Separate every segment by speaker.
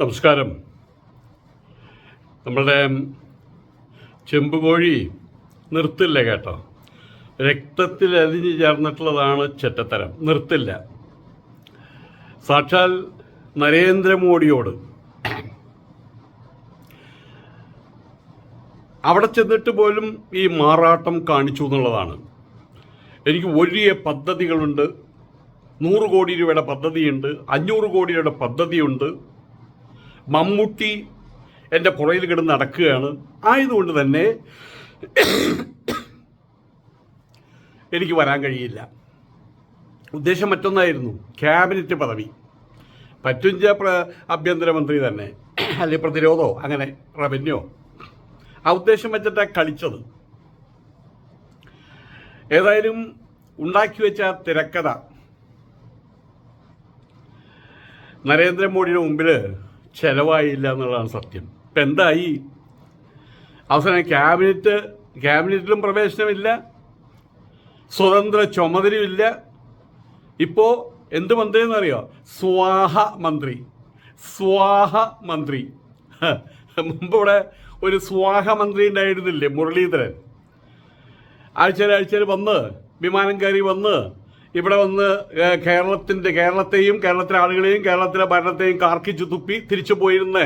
Speaker 1: നമസ്കാരം. നമ്മളുടെ ചെമ്പുകോഴി നിർത്തില്ല കേട്ടോ. രക്തത്തിൽ അലിഞ്ഞു ചേർന്നിട്ടുള്ളതാണ് ചെറ്റത്തരം. നിർത്തില്ല. സാക്ഷാൽ നരേന്ദ്രമോദിയോട് അവിടെ ചെന്നിട്ട് പോലും ഈ മാറാട്ടം കാണിച്ചു എന്നുള്ളതാണ്. എനിക്ക് വലിയ പദ്ധതികളുണ്ട്. നൂറ് കോടി രൂപയുടെ പദ്ധതിയുണ്ട്. അഞ്ഞൂറ് കോടി രൂപയുടെ പദ്ധതിയുണ്ട്. മമ്മൂട്ടി എന്റെ പുറയിൽ കിടന്ന് നടക്കുകയാണ്. ആയതുകൊണ്ട് തന്നെ എനിക്ക് വരാൻ കഴിയില്ല. ഉദ്ദേശം മറ്റൊന്നായിരുന്നു. ക്യാബിനറ്റ് പദവി. പറ്റുഞ്ച ആഭ്യന്തരമന്ത്രി തന്നെ. അല്ലെങ്കിൽ പ്രതിരോധമോ അങ്ങനെ റവന്യൂ. ആ ഉദ്ദേശം വെച്ചിട്ടാണ് കളിച്ചത്. ഏതായാലും ഉണ്ടാക്കി വെച്ച തിരക്കഥ. നരേന്ദ്രമോദിയുടെ മുമ്പിൽ ചെലവായില്ല എന്നുള്ളതാണ് സത്യം. ഇപ്പം എന്തായി? അവസാനം ക്യാബിനറ്റ് ക്യാബിനറ്റിലും പ്രവേശനമില്ല സ്വതന്ത്ര ചുമതലയുമില്ല. ഇപ്പോൾ എന്ത് മന്ത്രി എന്നറിയോ? സ്വാഹ മന്ത്രി. സ്വാഹ മന്ത്രി. മുമ്പ് ഇവിടെ ഒരു സ്വാഹ മന്ത്രി ഉണ്ടായിരുന്നില്ലേ മുരളീധരൻ? ആഴ്ചയിൽ ആഴ്ചയിൽ വന്ന് വിമാനം കയറി വന്ന് ഇവിടെ വന്ന് കേരളത്തിന്റെ കേരളത്തെയും കേരളത്തിലെ ആളുകളെയും കേരളത്തിലെ ഭരണത്തെയും കാർക്കിച്ചു തുപ്പി തിരിച്ചു പോയിരുന്ന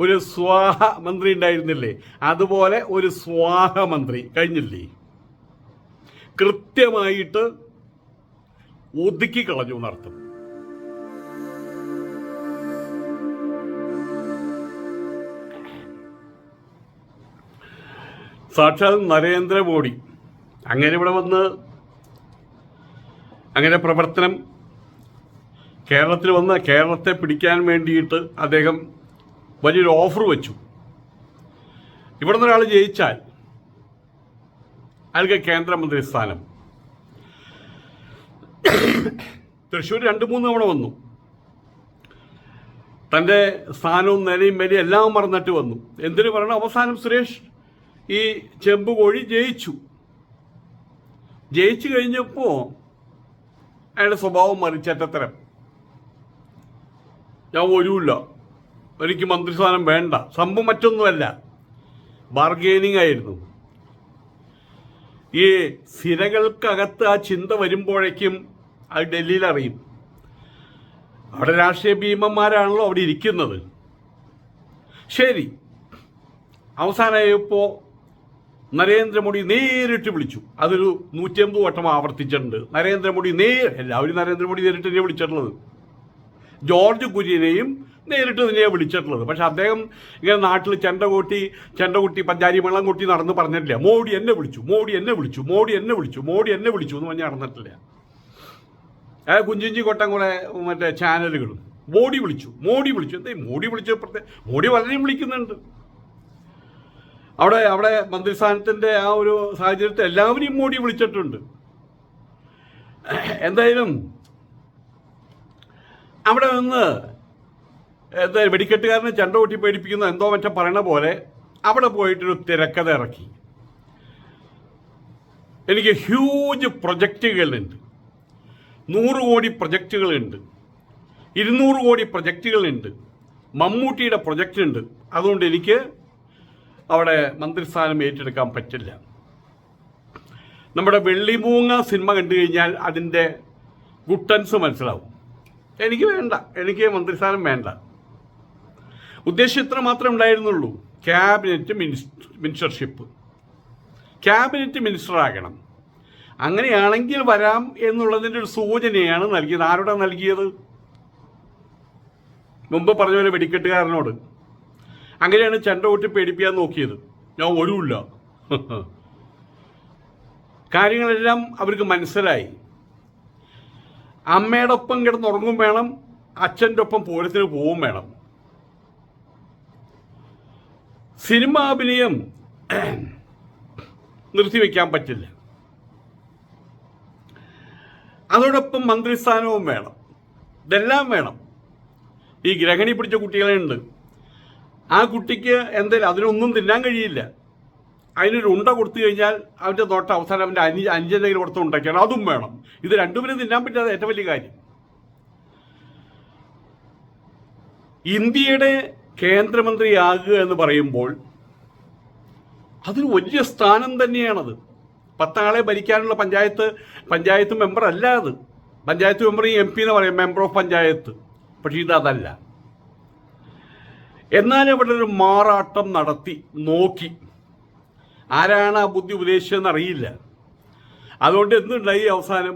Speaker 1: ഒരു സ്വാഹ മന്ത്രി ഉണ്ടായിരുന്നില്ലേ? അതുപോലെ ഒരു സ്വാഹ മന്ത്രി കഴിഞ്ഞില്ലേ? കൃത്യമായിട്ട് ഒതുക്കി കളഞ്ഞു എന്നർത്ഥം. സാക്ഷാൽ നരേന്ദ്രമോദി അങ്ങനെ ഇവിടെ വന്ന് അങ്ങനെ പ്രവർത്തനം കേരളത്തിൽ വന്ന് കേരളത്തെ പിടിക്കാൻ വേണ്ടിയിട്ട് അദ്ദേഹം വലിയൊരു ഓഫർ വെച്ചു. ഇവിടെ നിന്നൊരാൾ ജയിച്ചാൽ അയാൾക്ക് കേന്ദ്രമന്ത്രി സ്ഥാനം. തൃശ്ശൂർ രണ്ട് മൂന്ന് തവണ വന്നു. തന്റെ സ്ഥാനവും നിലയും വിലയും എല്ലാം മറന്നിട്ട് വന്നു. എന്തിനു പറയണം? അവസാനം സുരേഷ് ഈ ചെമ്പ് കോഴി ജയിച്ചു. ജയിച്ചു കഴിഞ്ഞപ്പോൾ അയാളുടെ സ്വഭാവം മറിച്ചറ്റത്തരം. ഞാൻ വരൂല്ല എനിക്ക് മന്ത്രിസ്ഥാനം വേണ്ട. സംഭവം മറ്റൊന്നുമല്ല. ബാർഗെയിനിങ് ആയിരുന്നു. ഈ സിരകൾക്കകത്ത് ആ ചിന്ത വരുമ്പോഴേക്കും അത് ഡൽഹിയിൽ അറിയും. അവിടെ രാഷ്ട്രീയ ഭീമന്മാരാണല്ലോ അവിടെ ഇരിക്കുന്നത്. ശരി. അവസാനമായപ്പോൾ നരേന്ദ്രമോദി നേരിട്ട് വിളിച്ചു. അതൊരു നൂറ്റമ്പത് വട്ടം ആവർത്തിച്ചിട്ടുണ്ട്. നരേന്ദ്രമോദി നേ എല്ലാവരും നരേന്ദ്രമോദി നേരിട്ട് തന്നെയാണ് വിളിച്ചിട്ടുള്ളത്? ജോർജ് കുര്യനെയും നേരിട്ട് തന്നെയാണ് വിളിച്ചിട്ടുള്ളത്. പക്ഷെ അദ്ദേഹം ഇങ്ങനെ നാട്ടിൽ ചെണ്ട കൂട്ടി ചെണ്ട കൂട്ടി പഞ്ചാരി വെള്ളം കൂട്ടി നടന്ന് പറഞ്ഞിട്ടില്ല. മോഡി എന്നെ വിളിച്ചു മോഡി എന്നെ വിളിച്ചു മോഡി എന്നെ വിളിച്ചു മോഡി എന്നെ വിളിച്ചു എന്ന് പറഞ്ഞ് നടന്നിട്ടില്ല. ആ കുഞ്ചിഞ്ചി കൊട്ടം കുറെ മറ്റേ ചാനലുകളും മോഡി വിളിച്ചു മോഡി വിളിച്ചു. എന്തേ മോഡി വിളിച്ചു പ്രത്യേക മോഡി വളരെയും വിളിക്കുന്നുണ്ട്. അവിടെ അവിടെ മന്ത്രിസ്ഥാനത്തിന്റെ ആ ഒരു സാഹചര്യത്തിൽ എല്ലാവരെയും മോഡി വിളിച്ചിട്ടുണ്ട്. എന്തായാലും അവിടെ നിന്ന് എന്താ വെടിക്കെട്ടുകാരനെ ചെണ്ട കൊട്ടി പേടിപ്പിക്കുന്ന എന്തോ മറ്റേ പറയണ പോലെ അവിടെ പോയിട്ടൊരു തിരക്കഥ ഇറക്കി. എനിക്ക് ഹ്യൂജ് പ്രൊജക്റ്റുകളുണ്ട് നൂറ് കോടി പ്രൊജക്റ്റുകളുണ്ട് ഇരുന്നൂറ് കോടി പ്രൊജക്റ്റുകളുണ്ട് മമ്മൂട്ടിയുടെ പ്രൊജക്റ്റ് ഉണ്ട്. അതുകൊണ്ട് എനിക്ക് അവിടെ മന്ത്രിസ്ഥാനം ഏറ്റെടുക്കാൻ പറ്റില്ല. നമ്മുടെ വെള്ളിമൂങ്ങ സിനിമ കണ്ടു കഴിഞ്ഞാൽ അതിന്റെ ഗുട്ടൻസ് മനസ്സിലാവും. എനിക്ക് വേണ്ട എനിക്ക് മന്ത്രിസ്ഥാനം വേണ്ട. ഉദ്ദേശം ഇത്ര മാത്രമേ ഉണ്ടായിരുന്നുള്ളൂ. Cabinet minister ministership. Cabinet minister ആകണം അങ്ങനെയാണെങ്കിൽ വരാം എന്നുള്ളതിന്റെ ഒരു സൂചനയാണ് നൽകിയത്. ആരോടാണ് നൽകിയത്? മുമ്പ് പറഞ്ഞ പോലെ വെടിക്കെട്ടുകാരനോട്. അങ്ങനെയാണ് ചെണ്ട കൊട്ടി പേടിപ്പിക്കാൻ നോക്കിയത്. ഞാൻ ഒരുമില്ല കാര്യങ്ങളെല്ലാം അവർക്ക് മനസ്സിലായി. അമ്മയുടെ ഒപ്പം കിടന്നുറങ്ങും വേണം അച്ഛന്റെ ഒപ്പം പൂരത്തിന് പോവും വേണം. സിനിമ അഭിനയം നിർത്തിവെക്കാൻ പറ്റില്ല. അതോടൊപ്പം മന്ത്രിസ്ഥാനവും വേണം. ഇതെല്ലാം വേണം. ഈ ഗ്രഹണി പിടിച്ച കുട്ടികളുണ്ട് ആ കുട്ടിക്ക് എന്തായാലും അതിനൊന്നും തിന്നാൻ കഴിയില്ല. അതിനൊരു ഉണ്ട കൊടുത്തു കഴിഞ്ഞാൽ അവന്റെ തോട്ടം അവസാനം അവന്റെ അഞ്ച് അഞ്ചെന്തെങ്കിലും കൊടുത്ത് ഉണ്ടാക്കിയാണ് അതും വേണം. ഇത് രണ്ടുപേരും തിന്നാൻ പറ്റാതെ ഏറ്റവും വലിയ കാര്യം. ഇന്ത്യയുടെ കേന്ദ്രമന്ത്രിയാകുക എന്ന് പറയുമ്പോൾ അതിന് വലിയ സ്ഥാനം തന്നെയാണത്. പത്താളെ ഭരിക്കാനുള്ള പഞ്ചായത്ത് പഞ്ചായത്ത് മെമ്പർ അല്ല അത്. പഞ്ചായത്ത് മെമ്പർ ഈ എം പി എന്ന് പറയും മെമ്പർ ഓഫ് പഞ്ചായത്ത്. പക്ഷേ ഇതല്ല എന്നാൽ അവിടെ ഒരു മാറാട്ടം നടത്തി നോക്കി. ആരാണ് ആ ബുദ്ധി ഉപദേശിച്ചതെന്ന് അറിയില്ല. അതുകൊണ്ട് എന്തുണ്ടായി അവസാനം?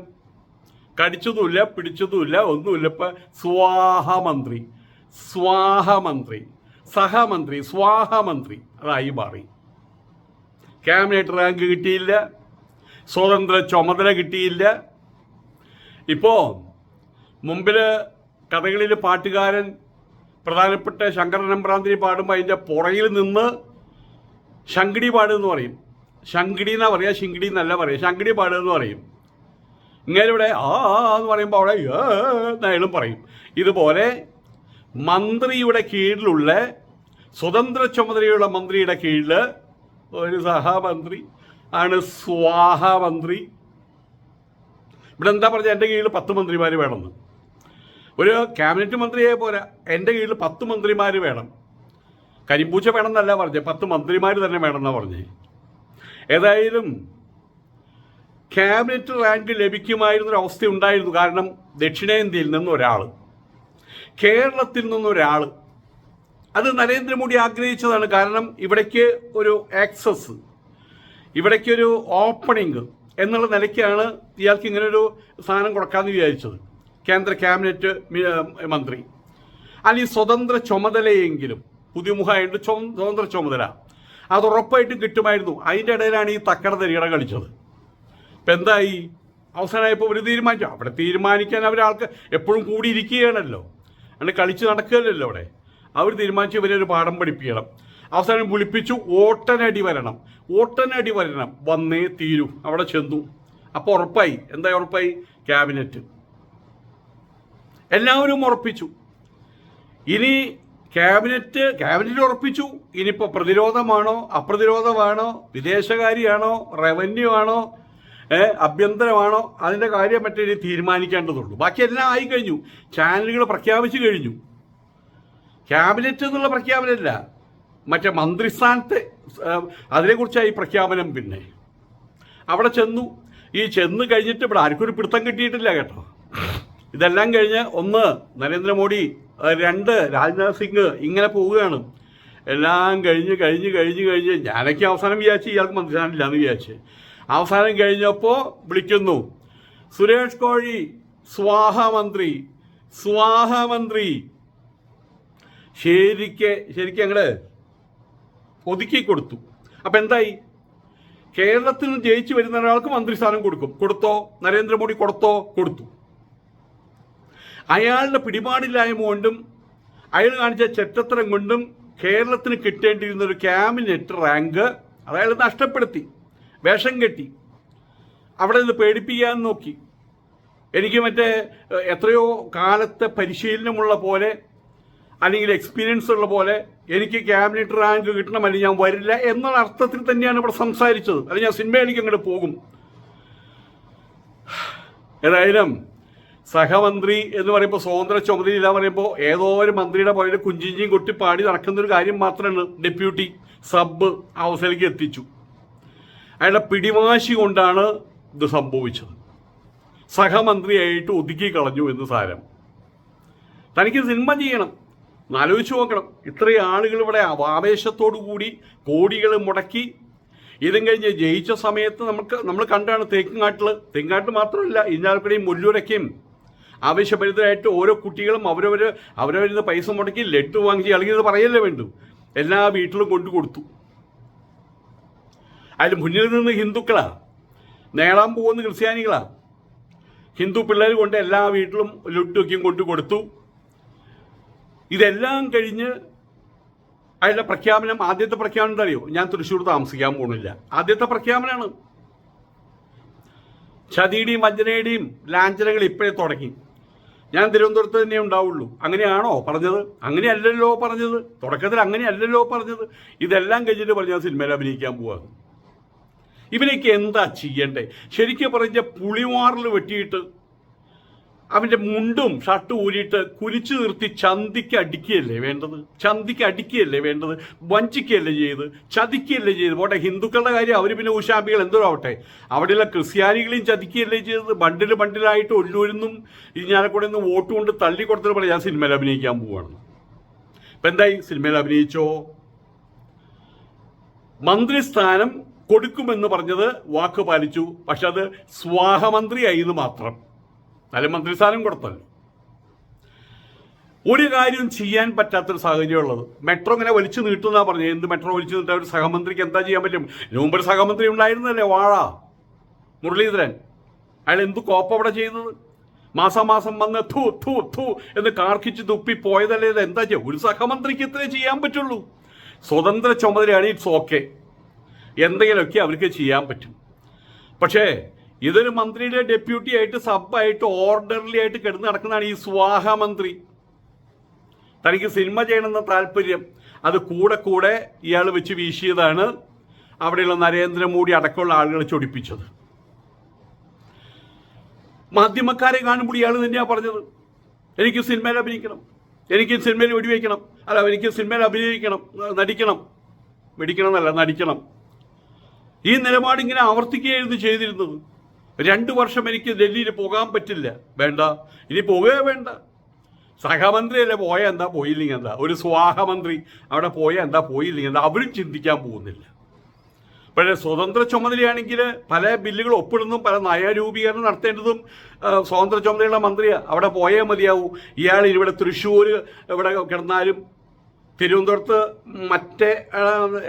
Speaker 1: കടിച്ചതുമില്ല പിടിച്ചതുമില്ല ഒന്നുമില്ല. ഇപ്പം സ്വാഹമന്ത്രി സ്വാഹമന്ത്രി സഹമന്ത്രി സ്വാഹമന്ത്രി അതായി മാറി. ക്യാബിനറ്റ് റാങ്ക് കിട്ടിയില്ല സ്വതന്ത്ര ചുമതല കിട്ടിയില്ല. ഇപ്പോൾ മുമ്പിൽ കഥകളിൽ പാട്ടുകാരൻ പ്രധാനപ്പെട്ട ശങ്കരൻ നമ്പ്രാന്തിരി പാടുമ്പോൾ അതിന്റെ പുറകിൽ നിന്ന് ശങ്കിടി പാടുമെന്ന് പറയും. ശങ്കിടി എന്നാ പറയുക ശിങ്കിടി എന്നല്ല പറയുക ശങ്കിടി പാടുമെന്ന് പറയും. ഇങ്ങനെ ഇവിടെ ആ എന്ന് പറയുമ്പോൾ അവിടെ എന്നയാളും പറയും. ഇതുപോലെ മന്ത്രിയുടെ കീഴിലുള്ള സ്വതന്ത്ര ചുമതലയുള്ള മന്ത്രിയുടെ കീഴിൽ ഒരു സഹമന്ത്രി ആണ് സ്വാഹ മന്ത്രി ഇവിടെ എന്താ പറഞ്ഞാൽ എന്റെ കീഴിൽ പത്ത് മന്ത്രിമാർ വേണമെന്ന്. ഒരു ക്യാബിനറ്റ് മന്ത്രിയെ പോരാ. എന്റെ കീഴിൽ പത്ത് മന്ത്രിമാർ വേണം. കരിമ്പൂച്ച വേണമെന്നല്ല പറഞ്ഞത് പത്ത് മന്ത്രിമാർ തന്നെ വേണമെന്നാണ് പറഞ്ഞത് ഏതായാലും ക്യാബിനറ്റ് റാങ്ക് ലഭിക്കുമായിരുന്നൊരു അവസ്ഥ ഉണ്ടായിരുന്നു കാരണം ദക്ഷിണേന്ത്യയിൽ നിന്ന് ഒരാൾ കേരളത്തിൽ നിന്നൊരാൾ അത് നരേന്ദ്രമോദി ആഗ്രഹിച്ചതാണ്. കാരണം ഇവിടേക്ക് ഒരു ആക്സസ് ഇവിടേക്കൊരു ഓപ്പണിംഗ് എന്നുള്ള നിലയ്ക്കാണ് ഇയാൾക്ക് ഇങ്ങനൊരു സാധനം കൊടുക്കാമെന്ന് വിചാരിച്ചത്. കേന്ദ്ര ക്യാബിനറ്റ് മന്ത്രി. അല്ലെങ്കിൽ സ്വതന്ത്ര ചുമതലയെങ്കിലും പുതുമുഖമായിട്ട് സ്വതന്ത്ര ചുമതല അത് ഉറപ്പായിട്ടും കിട്ടുമായിരുന്നു. അതിന്റെ ഇടയിലാണ് ഈ തക്കട തരികട കളിച്ചത്. ഇപ്പം എന്തായി? അവസാനമായപ്പോൾ ഒരു തീരുമാനിച്ചു. അവിടെ തീരുമാനിക്കാൻ അവരാൾക്ക് എപ്പോഴും കൂടിയിരിക്കുകയാണല്ലോ. അങ്ങനെ കളിച്ച് നടക്കുകയല്ലല്ലോ അവിടെ. അവർ തീരുമാനിച്ചു ഇവരെ ഒരു പാഠം പഠിപ്പിക്കണം. അവസാനം വിളിപ്പിച്ചു ഓട്ടനടി വരണം. ഓട്ടനടി വരണം. വന്നേ തീരൂ. അവിടെ ചെന്നു. അപ്പോൾ ഉറപ്പായി. എന്താ ഉറപ്പായി? ക്യാബിനറ്റ്. എല്ലാവരും ഉറപ്പിച്ചു. ഇനി ക്യാബിനറ്റ് ക്യാബിനറ്റ് ഉറപ്പിച്ചു. ഇനിയിപ്പോൾ പ്രതിരോധമാണോ അപ്രതിരോധമാണോ വിദേശകാരിയാണോ റവന്യൂ ആണോ അഭ്യന്തരമാണോ അതിന്റെ കാര്യം മറ്റേ തീരുമാനിക്കേണ്ടതുള്ളൂ. ബാക്കി എല്ലാം ആയി കഴിഞ്ഞു. ചാനലുകൾ പ്രഖ്യാപിച്ചു കഴിഞ്ഞു. ക്യാബിനറ്റ് എന്നുള്ള പ്രഖ്യാപനമല്ല. മറ്റേ മന്ത്രിസ്ഥാനത്തെ അതിനെക്കുറിച്ചായി പ്രഖ്യാപനം പിന്നെ. അവിടെ ചെന്നു. ഈ ചെന്ന് കഴിഞ്ഞിട്ട് ഇവിടെ ആർക്കും ഒരു പിടുത്തം കിട്ടിയിട്ടില്ല കേട്ടോ. ഇതെല്ലാം കഴിഞ്ഞ് ഒന്ന് നരേന്ദ്രമോദി രണ്ട് രാജ്നാഥ് സിംഗ് ഇങ്ങനെ പോവുകയാണ്. എല്ലാം കഴിഞ്ഞ് കഴിഞ്ഞ് കഴിഞ്ഞ് കഴിഞ്ഞ് ഞാനൊക്കെ അവസാനം വിചാരിച്ച് ഇയാൾക്ക് മന്ത്രിസ്ഥാനം ഇല്ലാന്ന് വിചാരിച്ച്. അവസാനം കഴിഞ്ഞപ്പോൾ വിളിക്കുന്നു. സുരേഷ് കോഴി സ്വാഹ മന്ത്രി സ്വാഹ മന്ത്രി. ശരിക്ക് ശരിക്കും ഞങ്ങൾ ഒതുക്കി കൊടുത്തു. അപ്പം എന്തായി? കേരളത്തിൽ നിന്ന് ജയിച്ചു വരുന്ന ഒരാൾക്ക് മന്ത്രിസ്ഥാനം കൊടുക്കും. കൊടുത്തോ? നരേന്ദ്രമോദി കൊടുത്തോ? കൊടുത്തു. അയാളുടെ പിടിപാടില്ലായ്മ കൊണ്ടും അയാൾ കാണിച്ച ചെറ്റത്തരം കൊണ്ടും കേരളത്തിന് കിട്ടേണ്ടിയിരുന്ന ഒരു ക്യാബിനറ്റ് റാങ്ക് അയാൾ നഷ്ടപ്പെടുത്തി വേഷം കെട്ടി. അവിടെ നിന്ന് പേടിപ്പിക്കാൻ നോക്കി. എനിക്ക് മറ്റേ എത്രയോ കാലത്തെ പരിശീലനമുള്ള പോലെ അല്ലെങ്കിൽ എക്സ്പീരിയൻസ് ഉള്ള പോലെ എനിക്ക് ക്യാബിനറ്റ് റാങ്ക് കിട്ടണം അല്ലെങ്കിൽ ഞാൻ വരില്ല എന്നുള്ള അർത്ഥത്തിൽ തന്നെയാണ് ഇവിടെ സംസാരിച്ചത്. അല്ലെങ്കിൽ ഞാൻ സിനിമയിലേക്ക് അങ്ങോട്ട് പോകും. ഏതായാലും സഹമന്ത്രി എന്ന് പറയുമ്പോൾ സ്വതന്ത്ര ചുമതലയില്ല പറയുമ്പോൾ ഏതോ ഒരു മന്ത്രിയുടെ പുറകിൽ കുഞ്ചിഞ്ചിയും കൊട്ടി പാടി നടക്കുന്ന ഒരു കാര്യം മാത്രമാണ് ഡെപ്യൂട്ടി സബ് അവസരയ്ക്ക് എത്തിച്ചു. അയാളുടെ പിടിവാശി കൊണ്ടാണ് ഇത് സംഭവിച്ചത്. സഹമന്ത്രിയായിട്ട് ഒതുക്കി കളഞ്ഞു എന്ന് സാരം. തനിക്ക് സിനിമ ചെയ്യണം. എന്നാലോചിച്ച് നോക്കണം. ഇത്രയും ആളുകൾ ഇവിടെ ആവേശത്തോടു കൂടി കോടികൾ മുടക്കി ഇതും കഴിഞ്ഞ് ജയിച്ച സമയത്ത് നമുക്ക് നമ്മൾ കണ്ടാണ് തേക്കുംകാട്ടിൽ തെങ്ങാട്ടിൽ മാത്രമല്ല ഇന്നാൽക്കൂടെയും മുല്ലൂരൊക്കെയും ആവശ്യപരിതരായിട്ട് ഓരോ കുട്ടികളും അവരവർ അവരവരിന്ന് പൈസ മുടക്കി ലഡ്ഡു വാങ്ങിച്ച് അല്ലെങ്കിൽ പറയല്ലേ വേണ്ടു. എല്ലാ വീട്ടിലും കൊണ്ടു കൊടുത്തു. അതിൽ മുന്നിൽ നിന്ന് ഹിന്ദുക്കളാ. നേടാൻ പോകുന്ന ക്രിസ്ത്യാനികളാ. ഹിന്ദു പിള്ളേർ കൊണ്ട് എല്ലാ വീട്ടിലും ലഡ്ഡുക്കും കൊണ്ടു കൊടുത്തു. ഇതെല്ലാം കഴിഞ്ഞ് അയാളുടെ പ്രഖ്യാപനം ആദ്യത്തെ പ്രഖ്യാപനം എന്തറിയോ ഞാൻ തൃശ്ശൂർ താമസിക്കാൻ പോകുന്നില്ല. ആദ്യത്തെ പ്രഖ്യാപനമാണ്. ചതിയുടെയും വഞ്ചനയുടെയും ലാഞ്ചനകൾ ഇപ്പോഴേ തുടങ്ങി. ഞാൻ തിരുവനന്തപുരത്ത് തന്നെ ഉണ്ടാവുള്ളൂ. അങ്ങനെയാണോ പറഞ്ഞത്? അങ്ങനെയല്ലല്ലോ പറഞ്ഞത്. തുടക്കത്തിൽ അങ്ങനെയല്ലല്ലോ പറഞ്ഞത്. ഇതെല്ലാം കഴിഞ്ഞിട്ട് പറഞ്ഞാൽ സിനിമയിൽ അഭിനയിക്കാൻ പോവാ. ഇവനൊക്കെ എന്താ ചെയ്യണ്ടേ? ശരിക്കും പറഞ്ഞ പുളിമാറിൽ വെട്ടിയിട്ട് അവന്റെ മുണ്ടും ഷർട്ടും ഊരിയിട്ട് കുലിച്ചു നിർത്തി ചന്തിക്ക് അടിക്കുകയല്ലേ വേണ്ടത്? ചന്തിക്ക് അടിക്കുകയല്ലേ വേണ്ടത്? വഞ്ചിക്കുകയല്ലേ ചെയ്ത്? ചതിക്കുകയല്ലേ ചെയ്ത്? പോട്ടെ ഹിന്ദുക്കളുടെ കാര്യം അവർ പിന്നെ ഊശാമ്പികൾ എന്തോ ആവട്ടെ അവിടെയുള്ള ക്രിസ്ത്യാനികളെയും ചതിക്കുകയല്ലേ ചെയ്തത് ബണ്ടിൽ ബണ്ടിലായിട്ട് ഒല്ലൂരിന്നും ഇരിഞ്ഞാലക്കൂടെ നിന്ന് വോട്ട് കൊണ്ട് തള്ളി കൊടുത്തിട്ട് പറയാം ഞാൻ സിനിമയിൽ അഭിനയിക്കാൻ പോവാണ്. ഇപ്പം എന്തായി? സിനിമയിൽ അഭിനയിച്ചോ? മന്ത്രിസ്ഥാനം കൊടുക്കുമെന്ന് പറഞ്ഞത് വാക്ക് പാലിച്ചു. പക്ഷെ അത് സ്വാഹമന്ത്രിയായി എന്ന് മാത്രം. നല്ല മന്ത്രിസ്ഥാനം കൊടുത്തല്ലോ. ഒരു കാര്യം ചെയ്യാൻ പറ്റാത്തൊരു സാഹചര്യം ഉള്ളത്. മെട്രോ ഇങ്ങനെ വലിച്ചു നീട്ടുന്നാ പറഞ്ഞു എന്ത് മെട്രോ വലിച്ചു നീട്ടാൻ ഒരു സഹമന്ത്രിക്ക് എന്താ ചെയ്യാൻ പറ്റും? മുമ്പ് സഹമന്ത്രി ഉണ്ടായിരുന്നല്ലേ വാഴ? മുരളീധരൻ. അയാൾ എന്ത് കോപ്പ അവിടെ മാസം മാസം വന്ന് ഥു ഥു ഥു എന്ന് കാർക്കിച്ച് തുപ്പി പോയതല്ലേ എന്താ ചെയ്യുക ഒരു സഹമന്ത്രിക്ക് ഇത്രേ ചെയ്യാൻ പറ്റുള്ളൂ. സ്വതന്ത്ര ചുമതലയാണ് ഇറ്റ്സ് ഓക്കെ എന്തെങ്കിലുമൊക്കെ അവർക്ക് ചെയ്യാൻ പറ്റും. പക്ഷേ ഇതൊരു മന്ത്രിയുടെ ഡെപ്യൂട്ടി ആയിട്ട് സബായിട്ട് ഓർഡർലി ആയിട്ട് കിടന്ന് നടക്കുന്നതാണ് ഈ സ്വാഹ മന്ത്രി. തനിക്ക് സിനിമ ചെയ്യണമെന്ന താല്പര്യം അത് കൂടെ കൂടെ ഇയാൾ വെച്ച് വീശിയതാണ് അവിടെയുള്ള നരേന്ദ്രമോദി അടക്കമുള്ള ആളുകൾ ചൊടിപ്പിച്ചത്. മാധ്യമക്കാരെ കാണുമ്പോൾ ഇയാൾ തന്നെയാണ് പറഞ്ഞത്. എനിക്ക് സിനിമയിൽ അഭിനയിക്കണം എനിക്ക് സിനിമയിൽ വെടിവെക്കണം അല്ല എനിക്ക് സിനിമയിൽ അഭിനയിക്കണം നടിക്കണം വെടിക്കണം എന്നല്ല നടിക്കണം. ഈ നിലപാട് ഇങ്ങനെ ആവർത്തിക്കുകയായിരുന്നു ചെയ്തിരുന്നത്. രണ്ടു വർഷം എനിക്ക് ഡൽഹിയിൽ പോകാൻ പറ്റില്ല. വേണ്ട. ഇനി പോവേ വേണ്ട. സഹമന്ത്രിയല്ലേ പോയ എന്താ പോയില്ലെങ്കിൽ എന്താ? ഒരു സ്വാഹമന്ത്രി അവിടെ പോയ എന്താ പോയില്ലെങ്കിൽ എന്താ? അവരും ചിന്തിക്കാൻ പോകുന്നില്ല. പക്ഷേ സ്വതന്ത്ര ചുമതലയാണെങ്കിൽ പല ബില്ലുകൾ ഒപ്പിടുന്നതും പല നയരൂപീകരണം നടത്തേണ്ടതും സ്വതന്ത്ര ചുമതലയുള്ള മന്ത്രിയാണ് അവിടെ പോയേ മതിയാവൂ. ഇയാൾ ഇവിടെ തൃശ്ശൂർ ഇവിടെ കിടന്നാലും തിരുവനന്തപുരത്ത് മറ്റേ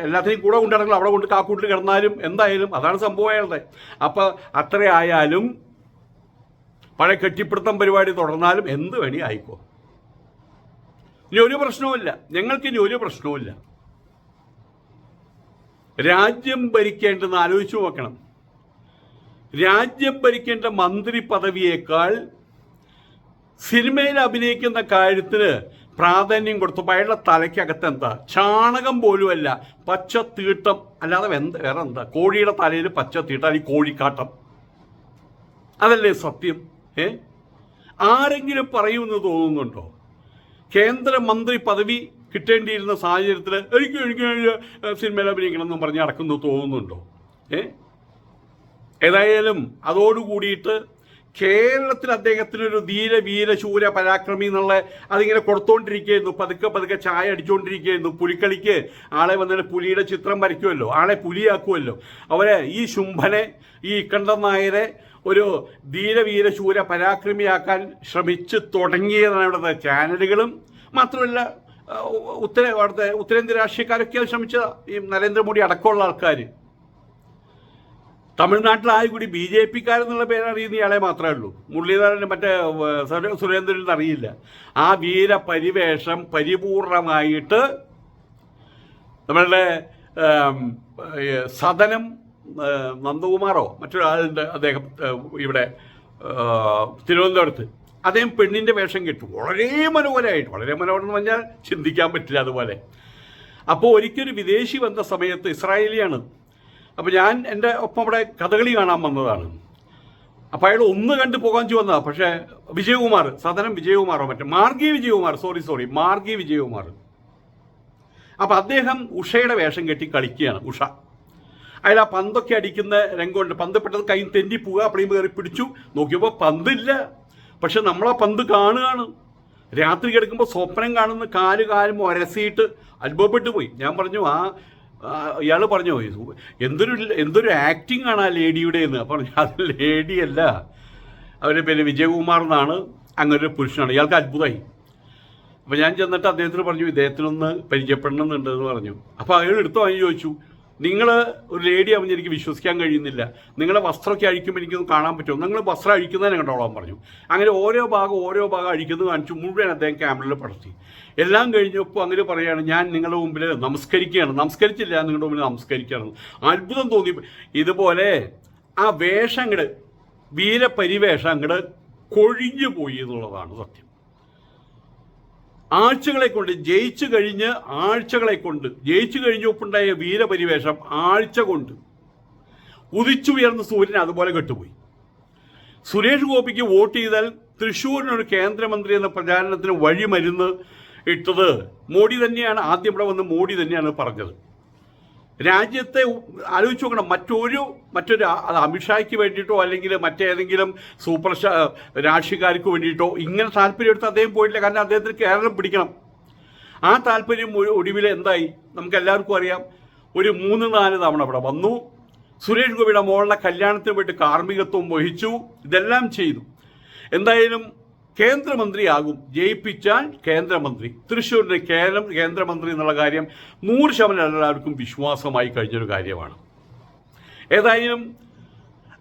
Speaker 1: എല്ലാത്തിനും കൂടെ കൊണ്ടിടങ്ങളും അവിടെ കൊണ്ട് കാക്കൂട്ടിൽ കിടന്നാലും എന്തായാലും അതാണ് സംഭവം അയാളുടെ. അപ്പോൾ അത്രയായാലും പഴയ കെട്ടിപ്പിടുത്തം പരിപാടി തുടർന്നാലും എന്ത് വേണി ആയിക്കോ. ഇനി ഒരു പ്രശ്നവുമില്ല. ഞങ്ങൾക്ക് ഇനി ഒരു പ്രശ്നവുമില്ല. രാജ്യം ഭരിക്കേണ്ടെന്ന് ആലോചിച്ചു നോക്കണം. രാജ്യം ഭരിക്കേണ്ട മന്ത്രി പദവിയേക്കാൾ സിനിമയിൽ അഭിനയിക്കുന്ന കാര്യത്തിന് പ്രാധാന്യം കൊടുത്തു. അയാളുടെ തലയ്ക്കകത്ത് എന്താ ചാണകം പോലുമല്ല. പച്ച തീട്ടം. അല്ലാതെ എന്ത് വേറെ എന്താ? കോഴിയുടെ തലയിൽ പച്ച തീട്ടം. അല്ലെങ്കിൽ കോഴിക്കാട്ടം. അതല്ലേ സത്യം? ഏ? ആരെങ്കിലും പറയുമെന്ന് തോന്നുന്നുണ്ടോ? കേന്ദ്രമന്ത്രി പദവി കിട്ടേണ്ടിയിരുന്ന സാഹചര്യത്തിൽ എനിക്ക് എനിക്ക് സിനിമയിൽ അഭിനയിക്കണം എന്നും പറഞ്ഞ് നടക്കുന്നു തോന്നുന്നുണ്ടോ? ഏ? ഏതായാലും അതോടുകൂടിയിട്ട് കേരളത്തിൽ അദ്ദേഹത്തിന് ഒരു ധീര വീര ശൂര പരാക്രമി എന്നുള്ള അതിങ്ങനെ കൊടുത്തോണ്ടിരിക്കുകയായിരുന്നു. പതുക്കെ പതുക്കെ ചായ അടിച്ചുകൊണ്ടിരിക്കുകയായിരുന്നു പുലിക്കളിക്ക് ആളെ വന്നിട്ട് പുലിയുടെ ചിത്രം വരയ്ക്കുമല്ലോ. ആളെ പുലിയാക്കുമല്ലോ. അവരെ ഈ ശുംഭനെ ഈ ഇക്കണ്ടൻ നായരെ ഒരു ധീരവീര ശൂര പരാക്രമിയാക്കാൻ ശ്രമിച്ച് തുടങ്ങിയതാണ് ഇവിടുത്തെ ചാനലുകളും. മാത്രമല്ല ഉത്തര അവിടുത്തെ ഉത്തരേന്ത്യ രാഷ്ട്രീയക്കാരൊക്കെ ശ്രമിച്ചതാണ് ശ്രമിച്ചതാ. ഈ നരേന്ദ്രമോദി അടക്കമുള്ള ആൾക്കാർ തമിഴ്നാട്ടിലായി കൂടി ബി ജെ പിക്കാരെന്നുള്ള പേരറിയുന്ന ഇയാളെ മാത്രമേ ഉള്ളൂ. മുരളീധരന് മറ്റേ സുരേന്ദ്രൻ അറിയില്ല. ആ വീര പരിവേഷം പരിപൂർണമായിട്ട് നമ്മളുടെ സദനം നന്ദകുമാറോ മറ്റൊരാളുണ്ട് അദ്ദേഹം ഇവിടെ തിരുവനന്തപുരത്ത്. അദ്ദേഹം പെണ്ണിന്റെ വേഷം കെട്ടു. വളരെ മനോഹരമായിട്ട് വളരെ മനോഹരം എന്ന് പറഞ്ഞാൽ ചിന്തിക്കാൻ പറ്റില്ല അതുപോലെ. അപ്പോൾ ഒരിക്കലും വിദേശി വന്ന സമയത്ത് ഇസ്രായേലിയാണ് അപ്പോൾ ഞാൻ എന്റെ ഒപ്പം അവിടെ കഥകളി കാണാൻ വന്നതാണ്. അപ്പോൾ അയാൾ ഒന്ന് കണ്ട് പോകാൻ വന്നതാണ് പക്ഷേ വിജയകുമാർ സദനം വിജയകുമാറോ മറ്റേ മാർഗി വിജയകുമാർ സോറി സോറി മാർഗി വിജയകുമാർ. അപ്പോൾ അദ്ദേഹം ഉഷയുടെ വേഷം കെട്ടി കളിക്കുകയാണ് ഉഷ. അയാൾ ആ പന്തൊക്കെ അടിക്കുന്ന രംഗമുണ്ട്. പന്ത് പെട്ടെന്ന് കൈ തെന്നി പോവുക അപ്പളയും കയറി പിടിച്ചു. നോക്കിയപ്പോൾ പന്തില്ല. പക്ഷെ നമ്മളാ പന്ത് കാണുകയാണ്. രാത്രി കിടക്കുമ്പോൾ സ്വപ്നം കാണുന്ന കാൽ കാലും ഒരസിയിട്ട് അനുഭവപ്പെട്ടു പോയി. ഞാൻ പറഞ്ഞു ആ ഇയാൾ പറഞ്ഞു പോയി എന്തൊരു എന്തൊരു ആക്ടിംഗ് ആണ് ആ ലേഡിയുടെ എന്ന്? പറഞ്ഞു അത് ലേഡിയല്ല. അവരുടെ പേര് വിജയകുമാർ എന്നാണ്. അങ്ങനെ ഒരു പുരുഷനാണ്. ഇയാൾക്ക് അത്ഭുതമായി. അപ്പോൾ ഞാൻ ചെന്നിട്ട് അദ്ദേഹത്തിന് പറഞ്ഞു ഇദ്ദേഹത്തിനൊന്ന് പരിചയപ്പെടണം എന്ന് പറഞ്ഞു. അപ്പോൾ അയാൾ എടുത്തു വാങ്ങി ചോദിച്ചു. നിങ്ങൾ ഒരു ലേഡി ആവുമ്പോൾ എനിക്ക് വിശ്വസിക്കാൻ കഴിയുന്നില്ല. നിങ്ങളെ വസ്ത്രമൊക്കെ അഴിക്കുമ്പോൾ എനിക്കൊന്ന് കാണാൻ പറ്റുമോ? നിങ്ങൾ വസ്ത്രം അഴിക്കുന്നതിനെ കണ്ടോളാൻ പറഞ്ഞു. അങ്ങനെ ഓരോ ഭാഗം ഓരോ ഭാഗം അഴിക്കുന്നത് കാണിച്ചു മുഴുവൻ അദ്ദേഹം ക്യാമറയിൽ പടർത്തി. എല്ലാം കഴിഞ്ഞപ്പോൾ അങ്ങനെ പറയുകയാണ് ഞാൻ നിങ്ങളുടെ മുമ്പിൽ നമസ്കരിക്കുകയാണ്. നമസ്കരിച്ചില്ല നിങ്ങളുടെ മുമ്പിൽ നമസ്കരിക്കുകയാണ്. അത്ഭുതം തോന്നി. ഇതുപോലെ ആ വേഷം അങ്ങട് വീരപരിവേഷം കൊഴിഞ്ഞു പോയി എന്നുള്ളതാണ് സത്യം. ആഴ്ചകളെ കൊണ്ട് ജയിച്ചു കഴിഞ്ഞ് ആഴ്ചകളെ കൊണ്ട് ജയിച്ചു കഴിഞ്ഞൊപ്പുണ്ടായ വീരപരിവേഷം ആഴ്ച കൊണ്ട്. ഉദിച്ചുയർന്ന സൂര്യൻ അതുപോലെ കെട്ടുപോയി. സുരേഷ് ഗോപിക്ക് വോട്ട് ചെയ്താൽ തൃശ്ശൂരിനൊരു കേന്ദ്രമന്ത്രി എന്ന പ്രചാരണത്തിന് വഴിമരുന്ന് ഇട്ടത് മോഡി തന്നെയാണ്. ആദ്യം ഇവിടെ വന്ന് മോഡി തന്നെയാണ് പറഞ്ഞത്. രാജ്യത്തെ ആലോചിച്ച് നോക്കണം. മറ്റൊരു മറ്റൊരു അത് അമിത്ഷായ്ക്ക് വേണ്ടിയിട്ടോ അല്ലെങ്കിൽ മറ്റേതെങ്കിലും സൂപ്പർ രാഷ്ട്രീയക്കാർക്ക് വേണ്ടിയിട്ടോ ഇങ്ങനെ താല്പര്യം എടുത്ത് അദ്ദേഹം പോയിട്ടില്ല. കാരണം അദ്ദേഹത്തിന് കേരളം പിടിക്കണം. ആ താല്പര്യം ഒടുവിൽ എന്തായി? നമുക്ക് എല്ലാവർക്കും അറിയാം. ഒരു മൂന്ന് നാല് തവണ അവിടെ വന്നു. സുരേഷ് ഗോപിയുടെ മോളുടെ കല്യാണത്തിന് വേണ്ടി കാർമ്മികത്വം വഹിച്ചു. ഇതെല്ലാം ചെയ്തു. എന്തായാലും കേന്ദ്രമന്ത്രിയാകും ജയിപ്പിച്ചാൽ കേന്ദ്രമന്ത്രി. തൃശ്ശൂരിന്റെ കേരളം കേന്ദ്രമന്ത്രി എന്നുള്ള കാര്യം നൂറ് ശതമാനം എല്ലാവർക്കും വിശ്വാസമായി കഴിഞ്ഞൊരു കാര്യമാണ്. ഏതായാലും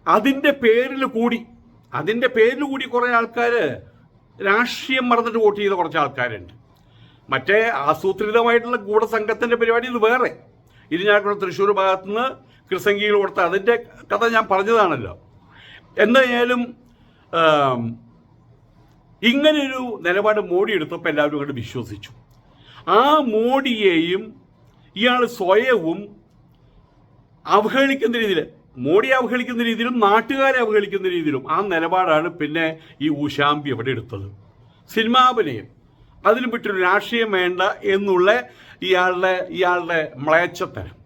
Speaker 1: അതിന്റെ പേരിൽ കൂടി അതിന്റെ പേരിൽ കൂടി കുറേ ആൾക്കാർ രാഷ്ട്രീയം മറന്നിട്ട് വോട്ട് ചെയ്ത കുറച്ച് ആൾക്കാരുണ്ട്. മറ്റേ ആസൂത്രിതമായിട്ടുള്ള ഗൂഢസംഘത്തിന്റെ പരിപാടി ഇത് വേറെ. ഇരിഞ്ഞാക്കുളം തൃശ്ശൂർ ഭാഗത്തുനിന്ന് കൃസംഗിയിൽ കൊടുത്ത അതിന്റെ കഥ ഞാൻ പറഞ്ഞതാണല്ലോ. എന്തായാലും ഇങ്ങനൊരു നിലപാട് മോഡി എടുത്തപ്പോൾ എല്ലാവരും അങ്ങോട്ട് വിശ്വസിച്ചു. ആ മോഡിയെയും ഇയാൾ സ്വയവും അവഹേളിക്കുന്ന രീതിയിൽ മോഡിയെ അവഹേളിക്കുന്ന രീതിയിലും നാട്ടുകാരെ അവഹേളിക്കുന്ന രീതിയിലും ആ നിലപാടാണ് പിന്നെ ഈ ഉഷാമ്പി അവിടെ എടുത്തത്. സിനിമാഭിനയം അതിലും വിട്ടൊരു രാഷ്ട്രീയം വേണ്ട എന്നുള്ള ഇയാളുടെ ഇയാളുടെ മ്ളയച്ചത്തരം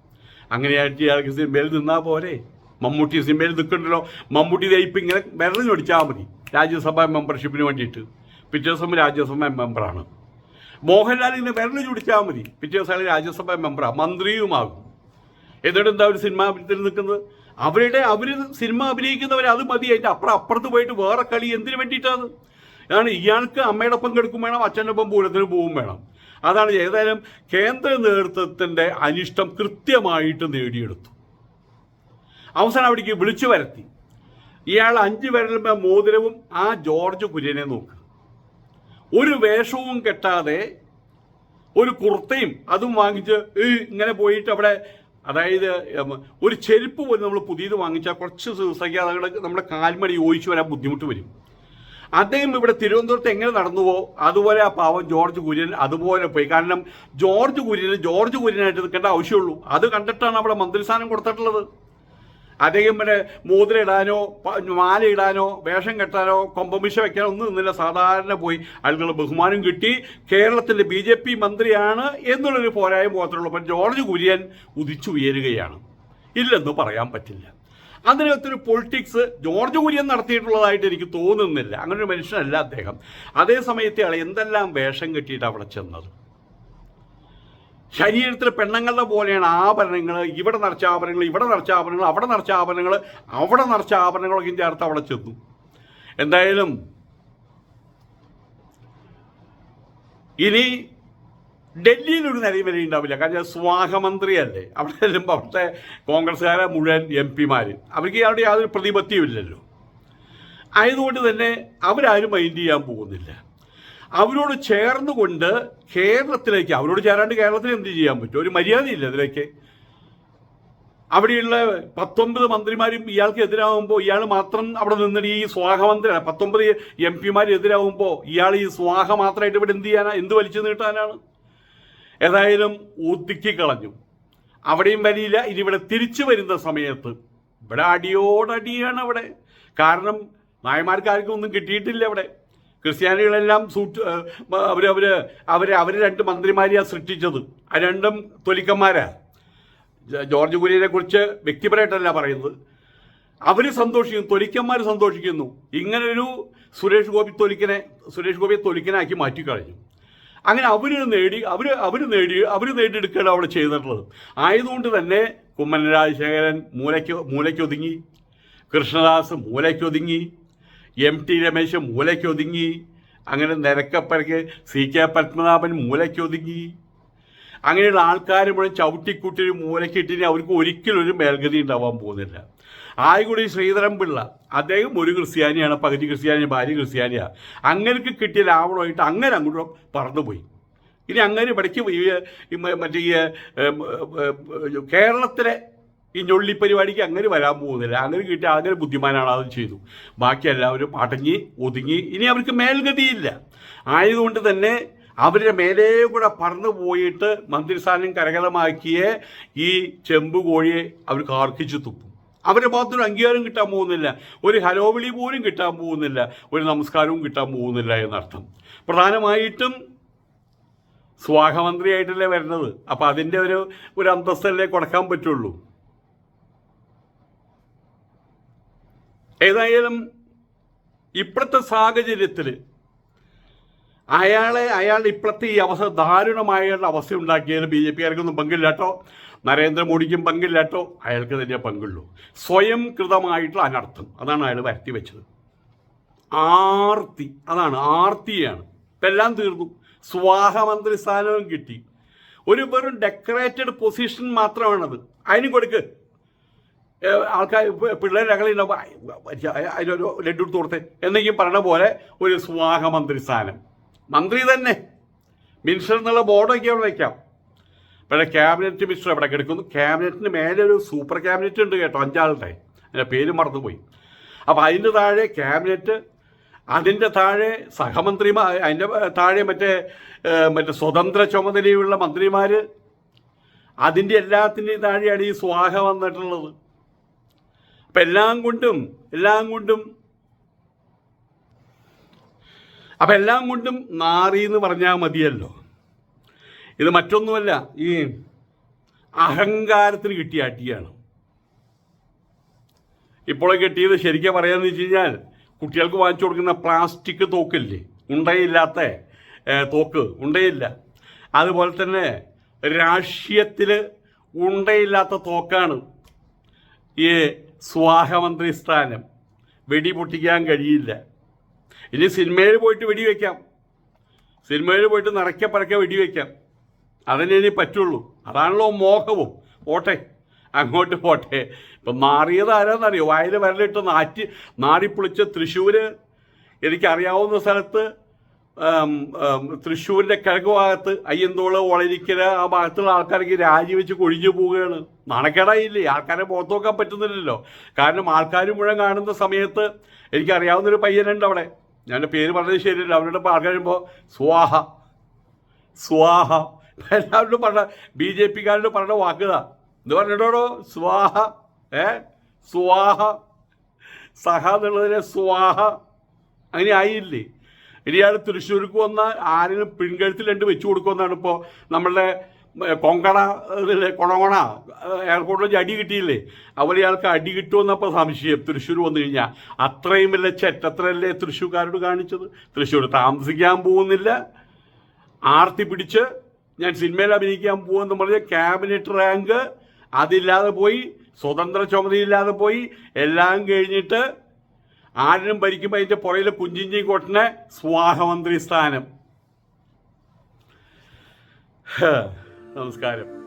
Speaker 1: അങ്ങനെയായിട്ട് ഇയാൾക്ക് സിനിമയിൽ നിന്നാൽ പോരെ. മമ്മൂട്ടി സിനിമയിൽ നിൽക്കണ്ടല്ലോ. മമ്മൂട്ടി ദേ ഇപ്പം ഇങ്ങനെ വിരൽ ഞൊടിച്ചാൽ മതി. രാജ്യസഭാ മെമ്പർഷിപ്പിന് വേണ്ടിയിട്ട്. പിറ്റേ ദിവസം രാജ്യസഭാ മെമ്പറാണ്. മോഹൻലാൽ ഇങ്ങനെ വിരൽ ചുടിച്ചാൽ മതി. പിറ്റേ ദിവസം രാജ്യസഭാ മെമ്പറാണ് മന്ത്രിയുമാകും. എന്നിട്ട് എന്താ ഒരു സിനിമ അഭിനയത്തിൽ നിൽക്കുന്നത്? അവരുടെ അവർ സിനിമ അഭിനയിക്കുന്നവർ അത് മതി അതിന്റെ അപ്പുറം അപ്പുറത്ത് പോയിട്ട് വേറെ കളി എന്തിനു വേണ്ടിയിട്ടാണ്? അതാണ് ഇയാൾക്ക് അമ്മയുടെ ഒപ്പം കിടക്കും വേണം അച്ഛന്റെ ഒപ്പം പൂരത്തിന് പോവും വേണം. അതാണ് ഏതായാലും കേന്ദ്ര നേതൃത്വത്തിന്റെ അനിഷ്ടം കൃത്യമായിട്ട് നേടിയെടുത്തു. അവസാനം അവിടേക്ക് വിളിച്ചു വരുത്തി. ഇയാൾ അഞ്ച് വിരലുമ്പ മോതിരവും ആ ജോർജ് കുര്യനെ നോക്കുക ഒരു വേഷവും കെട്ടാതെ ഒരു കുർത്തയും അതും വാങ്ങിച്ച് ഇങ്ങനെ പോയിട്ട് അവിടെ അതായത് ഒരു ചെരുപ്പ് പോലും നമ്മൾ പുതിയത് വാങ്ങിച്ചാൽ കുറച്ച് ദിവസത്തേക്ക് നമ്മുടെ കാൽമടി യോജിച്ച് വരാൻ ബുദ്ധിമുട്ട് വരും. അദ്ദേഹം ഇവിടെ തിരുവനന്തപുരത്ത് എങ്ങനെ നടന്നുവോ അതുപോലെ ആ പാവം ജോർജ് കുര്യൻ അതുപോലെ പോയി. കാരണം ജോർജ് കുര്യന് ജോർജ് കുര്യനായിട്ട് നിൽക്കേണ്ട ആവശ്യമുള്ളൂ. അത് കണ്ടിട്ടാണ് അവിടെ മന്ത്രിസ്ഥാനം കൊടുത്തിട്ടുള്ളത്. അദ്ദേഹം പിന്നെ മാല ഇടാനോ വേഷം കെട്ടാനോ കൊമ്പമിശ വെക്കാനോ ഒന്നും നിന്നില്ല. സാധാരണ പോയി ആളുകൾ ബഹുമാനം കിട്ടി. കേരളത്തിന്റെ ബി ജെ പി മന്ത്രിയാണ് എന്നുള്ളൊരു പോരായ്മ മാത്രമുള്ളൂ അപ്പം ജോർജ് കുര്യൻ ഉദിച്ചുയരുകയാണ് ഇല്ലെന്ന് പറയാൻ പറ്റില്ല. അതിനകത്തൊരു പൊളിറ്റിക്സ് ജോർജ് കുര്യൻ നടത്തിയിട്ടുള്ളതായിട്ട് എനിക്ക് തോന്നുന്നില്ല. അങ്ങനെ ഒരു മനുഷ്യനല്ല അദ്ദേഹം. അതേ സമയത്ത് എന്തെല്ലാം വേഷം കെട്ടിയിട്ട് അവിടെ ചെന്നത്? ശരീരത്തിൽ പെണ്ണുങ്ങളുടെ പോലെയാണ് ആഭരണങ്ങൾ. ഇവിടെ നിറച്ച ആഭരണങ്ങൾ ഇവിടെ നിറച്ച ആഭരണങ്ങൾ അവിടെ നിറച്ച ആഭരണങ്ങൾ അവിടെ നിറച്ച ആഭരണങ്ങളൊക്കെ ചേർത്ത് അവിടെ ചെന്നു. എന്തായാലും ഇനി ഡൽഹിയിൽ ഒരു നിലയും വരെ ഉണ്ടാവില്ല. കാരണം സ്വാഹമന്ത്രിയല്ലേ. അവിടെ ചെല്ലുമ്പോൾ അവിടുത്തെ കോൺഗ്രസ്സുകാരെ മുഴുവൻ എം പിമാർ അവർക്ക് അവിടെ യാതൊരു പ്രതിപത്തിയും ഇല്ലല്ലോ ആയതുകൊണ്ട് തന്നെ അവരാരും മൈൻഡ് ചെയ്യാൻ പോകുന്നില്ല. അവരോട് ചേർന്നുകൊണ്ട് കേരളത്തിലേക്ക് അവരോട് ചേരാണ്ട് കേരളത്തിൽ എന്ത് ചെയ്യാൻ പറ്റും? ഒരു മര്യാദയില്ല അതിലേക്ക്. അവിടെയുള്ള പത്തൊമ്പത് മന്ത്രിമാരും ഇയാൾക്ക് എതിരാകുമ്പോൾ ഇയാൾ മാത്രം അവിടെ നിന്നിട്ട് ഈ സ്വാഹമന്ത്രി പത്തൊമ്പത് എം പിമാർ എതിരാകുമ്പോൾ ഇയാൾ ഈ സ്വാഹ മാത്രമായിട്ട് ഇവിടെ എന്ത് ചെയ്യാനാ? എന്ത് വലിച്ചു നീട്ടാനാണ്? ഏതായാലും ഒതുക്കി കളഞ്ഞു. അവിടെയും വരിയില്ല. ഇനി ഇവിടെ തിരിച്ചു വരുന്ന സമയത്ത് ഇവിടെ അടിയോടടിയാണ് അവിടെ. കാരണം നായന്മാർക്ക് ആർക്കും ഒന്നും കിട്ടിയിട്ടില്ല അവിടെ ക്രിസ്ത്യാനികളെല്ലാം സൂട്ട് അവർ അവർ അവർ അവർ രണ്ട് മന്ത്രിമാരെയാണ് സൃഷ്ടിച്ചത്. ആ രണ്ടും തൊലിക്കന്മാരാണ് ജോർജ് കുര്യനെ കുറിച്ച് വ്യക്തിപരമായിട്ടല്ല പറയുന്നത്. അവർ സന്തോഷിക്കുന്നു തൊലിക്കന്മാർ സന്തോഷിക്കുന്നു. ഇങ്ങനൊരു സുരേഷ് ഗോപി തൊലിക്കനെ സുരേഷ് ഗോപിയെ തൊലിക്കനാക്കി മാറ്റിക്കളഞ്ഞു. അങ്ങനെ അവർ നേടി അവർ അവർ നേടി അവർ നേടിയെടുക്കുകയാണ് അവിടെ ചെയ്തിട്ടുള്ളത്. ആയതുകൊണ്ട് തന്നെ കുമ്മൻ രാജശേഖരൻ മൂലയ്ക്ക് മൂലയ്ക്കൊതുങ്ങി. കൃഷ്ണദാസ് മൂലയ്ക്കൊതുങ്ങി. എം ടി രമേശ് മൂലയ്ക്കൊതുങ്ങി. അങ്ങനെ നിരക്കപ്പരക്ക് സി കെ പത്മനാഭൻ മൂലയ്ക്കൊതുങ്ങി. അങ്ങനെയുള്ള ആൾക്കാർ മുഴുവൻ ഒരു മൂലക്കിട്ടിന് അവർക്ക് ഒരിക്കലും ഒരു മേൽഗതി ഉണ്ടാവാൻ പോകുന്നില്ല. ആയിക്കൂടി ശ്രീധരൻ പിള്ള. അദ്ദേഹം ഒരു ക്രിസ്ത്യാനിയാണ് പകുതി ക്രിസ്ത്യാനി ഭാര്യ ക്രിസ്ത്യാനിയാണ് അങ്ങനെക്ക് കിട്ടിയ ലാവണമായിട്ട് അങ്ങനെ അങ്ങോട്ട് പറന്നുപോയി. ഇനി അങ്ങനെ ഈ മറ്റേ കേരളത്തിലെ ഈ ഞൊള്ളി പരിപാടിക്ക് അങ്ങനെ വരാൻ പോകുന്നില്ല. അങ്ങനെ കിട്ടിയ അങ്ങനെ ബുദ്ധിമാനാണ് അത് ചെയ്തു. ബാക്കി എല്ലാവരും അടങ്ങി ഒതുങ്ങി. ഇനി അവർക്ക് മേൽഗതിയില്ല. ആയതുകൊണ്ട് തന്നെ അവരുടെ മേലെ കൂടെ പറന്നു പോയിട്ട് മന്ത്രിസ്ഥാനം കരകലമാക്കിയ ഈ ചെമ്പ് കോഴിയെ അവർ കാർക്കിച്ചു തുപ്പും. അവരുടെ ഭാഗത്തൊരു അംഗീകാരം കിട്ടാൻ പോകുന്നില്ല. ഒരു ഹലോവിളി പോലും കിട്ടാൻ പോകുന്നില്ല. ഒരു നമസ്കാരവും കിട്ടാൻ പോകുന്നില്ല എന്നർത്ഥം. പ്രധാനമായിട്ടും സ്വാഹമന്ത്രിയായിട്ടല്ലേ വരുന്നത്? അപ്പം അതിന്റെ ഒരു ഒരു അന്തസ്സല്ലേ കൊടുക്കാൻ പറ്റുള്ളൂ. ഏതായാലും ഇപ്പോഴത്തെ സാഹചര്യത്തിൽ അയാളെ അയാൾ ഇപ്പോഴത്തെ ഈ അവസ്ഥ ദാരുണമായ അവസ്ഥ ഉണ്ടാക്കിയതിന് ബി ജെ പിക്കാർക്കൊന്നും പങ്കില്ല കേട്ടോ. നരേന്ദ്രമോദിക്കും പങ്കില്ല കേട്ടോ. അയാൾക്ക് തന്നെ പങ്കുള്ളൂ. സ്വയം കൃതമായിട്ടുള്ള അനർത്ഥം. അതാണ് അയാൾ വരുത്തി വെച്ചത്. ആർത്തി. അതാണ് ആർത്തിയാണ്. ഇതെല്ലാം തീർന്നു. സ്വാഹമന്ത്രി സ്ഥാനവും കിട്ടി. ഒരു വെറും ഡെക്കറേറ്റഡ് പൊസിഷൻ മാത്രമാണത്. അതിന് കൊടുക്ക്. ആൾക്കാർ പിള്ളേരുടെ അകളിലുണ്ടാവും അതിലൊരു എടുത്ത് കൊടുത്തേ എന്നെങ്കിലും പറഞ്ഞ പോലെ ഒരു സ്വാഹമന്ത്രി സ്ഥാനം. മന്ത്രി തന്നെ. മിനിസ്റ്റർ എന്നുള്ള ബോർഡൊക്കെ അവിടെ വയ്ക്കാം ഇവിടെ ക്യാബിനറ്റ് മിനിസ്റ്റർ ഇവിടെ കിടക്കുന്നു? ക്യാബിനറ്റിന് മേലെ ഒരു സൂപ്പർ ക്യാബിനറ്റ് ഉണ്ട് കേട്ടോ അഞ്ചാളുടെ. അതിന്റെ പേര് മറന്നുപോയി. അപ്പോൾ അതിന്റെ താഴെ ക്യാബിനറ്റ് അതിന്റെ താഴെ സഹമന്ത്രിമാർ അതിന്റെ താഴെ മറ്റേ മറ്റേ സ്വതന്ത്ര ചുമതലയുള്ള മന്ത്രിമാർ അതിന്റെ എല്ലാത്തിന്റെയും താഴെയാണ് ഈ സ്വാഹ വന്നിട്ടുള്ളത്. അപ്പം എല്ലാം കൊണ്ടും എല്ലാം കൊണ്ടും അപ്പം എല്ലാം കൊണ്ടും നാറി എന്ന് പറഞ്ഞാൽ മതിയല്ലോ. ഇത് മറ്റൊന്നുമല്ല ഈ അഹങ്കാരത്തിന് കിട്ടിയ അടിയാണ്. ഇപ്പോൾ കിട്ടിയത് ശരിക്കും പറയാമെന്ന് വെച്ച് കഴിഞ്ഞാൽ കുട്ടികൾക്ക് വാങ്ങിച്ചു കൊടുക്കുന്ന പ്ലാസ്റ്റിക് തോക്കില്ലേ? ഉണ്ടയില്ലാത്ത തോക്ക് ഉണ്ടയില്ല. അതുപോലെ തന്നെ രാഷ്ട്രീയത്തിൽ ഉണ്ടയില്ലാത്ത തോക്കാണ് ഈ സ്വാഹമന്ത്രി സ്ഥാനം. വെടി പൊട്ടിക്കാൻ കഴിയില്ല. ഇനി സിനിമയിൽ പോയിട്ട് വെടിവെക്കാം സിനിമയിൽ പോയിട്ട് നിറയ്ക്ക പറക്കെ വെടിവെക്കാം അതിനെ ഇനി പറ്റുള്ളൂ. അതാണല്ലോ മോഹവും. പോട്ടെ. അങ്ങോട്ട് പോട്ടെ. ഇപ്പം മാറിയത് ആരാന്നറിയോ? വായിൽ വരലിട്ട് നാറ്റി നാറിപ്പൊളിച്ച് തൃശ്ശൂർ എനിക്കറിയാവുന്ന സ്ഥലത്ത് തൃശ്ശൂരിന്റെ കിഴക്ക് ഭാഗത്ത് അയ്യന്തോൾ ഒളരിക്കര ആ ഭാഗത്തുള്ള ആൾക്കാർക്ക് രാജിവെച്ച് കൊഴിഞ്ഞു പോവുകയാണ്. നാണക്കേടായില്ലേ? ആൾക്കാരെ പുറത്തു നോക്കാൻ പറ്റുന്നില്ലല്ലോ. കാരണം ആൾക്കാർ മുഴുവൻ കാണുന്ന സമയത്ത് എനിക്കറിയാവുന്നൊരു പയ്യനുണ്ട് അവിടെ. ഞാൻ പേര് പറഞ്ഞത് ശരിയല്ല. അവരുടെ ആൾക്കാർ കഴിയുമ്പോൾ സ്വാഹ സ്വാഹ. എല്ലാവരോടും പറഞ്ഞ ബി ജെ പിക്കാരോട് പറഞ്ഞ വാക്കുതാ എന്ന് പറഞ്ഞിട്ടോ സ്വാഹ ഏ? സ്വാഹ. സഹ എന്നുള്ളതിനെ സ്വാഹ. അങ്ങനെ ആയില്ലേ? ഇനി തൃശ്ശൂർക്ക് വന്ന ആരിനും പിൻകഴുത്തിൽ രണ്ട് വെച്ചു കൊടുക്കുമെന്നാണ് ഇപ്പോൾ നമ്മളുടെ കൊങ്കണ കൊണകൊണ എയർപോർട്ടിൽ അടി കിട്ടിയില്ലേ? അവരെ ഇയാൾക്ക് അടി കിട്ടുമെന്നപ്പോൾ സംശയം. തൃശ്ശൂർ വന്നു കഴിഞ്ഞാൽ അത്രയും വലിയ ചെറ്റത്രയല്ലേ തൃശ്ശൂർക്കാരോട് കാണിച്ചത്? തൃശ്ശൂർ താമസിക്കാൻ പോകുന്നില്ല. ആർത്തി പിടിച്ച് ഞാൻ സിനിമയിൽ അഭിനയിക്കാൻ പോകുമെന്ന് പറഞ്ഞ ക്യാബിനറ്റ് റാങ്ക് അതില്ലാതെ പോയി സ്വതന്ത്ര ചുമതലയില്ലാതെ പോയി എല്ലാം കഴിഞ്ഞിട്ട് ആരിനും ഭരിക്കുമ്പോൾ അതിന്റെ പുറയിലെ കുഞ്ചിഞ്ചി കൊട്ടിന് സ്വാഹമന്ത്രി സ്ഥാനം. നമസ്കാരം.